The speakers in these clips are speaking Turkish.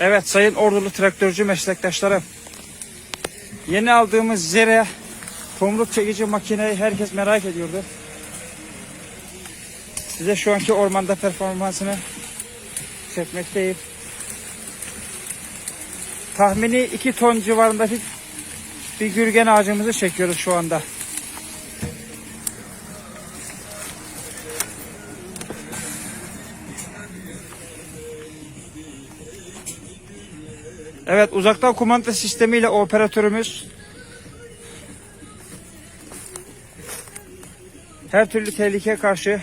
Evet sayın ordulu traktörcü meslektaşlarım. Yeni aldığımız zere tomruk çekici makineyi herkes merak ediyordu. Size şu anki ormanda performansını çekmekteyim. Tahmini 2 ton civarındaki bir gürgen ağacımızı çekiyoruz şu anda. Evet uzaktan kumanda sistemiyle operatörümüz her türlü tehlikeye karşı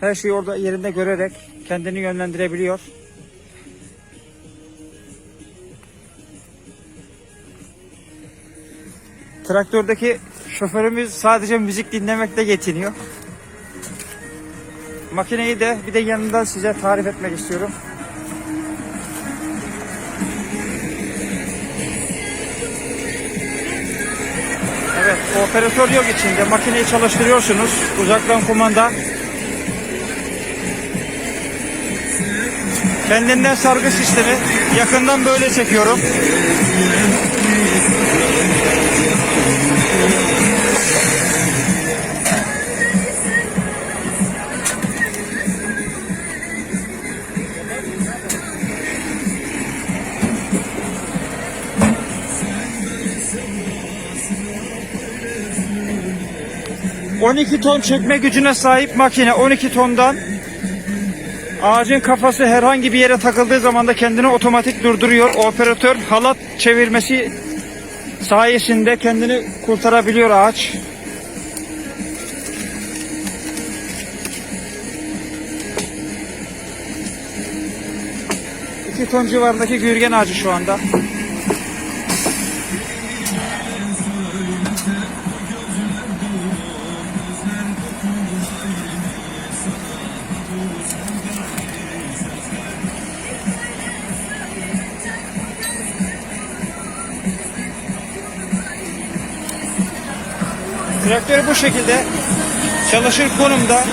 her şeyi orada yerinde görerek kendini yönlendirebiliyor. Traktördeki şoförümüz sadece müzik dinlemekle yetiniyor. Makineyi de bir de yanından size tarif etmek istiyorum. Operatör yok içinde. Makineyi çalıştırıyorsunuz. Uzaktan kumanda. Kendinden sargı sistemi. Yakından böyle çekiyorum. ...12 ton çekme gücüne sahip makine 12 tondan Ağacın kafası herhangi bir yere takıldığı zaman da kendini otomatik durduruyor. Operatör halat çevirmesi sayesinde kendini kurtarabiliyor ağaç. İki ton civarındaki gürgen ağacı şu anda. Traktörü bu şekilde çalışır konumda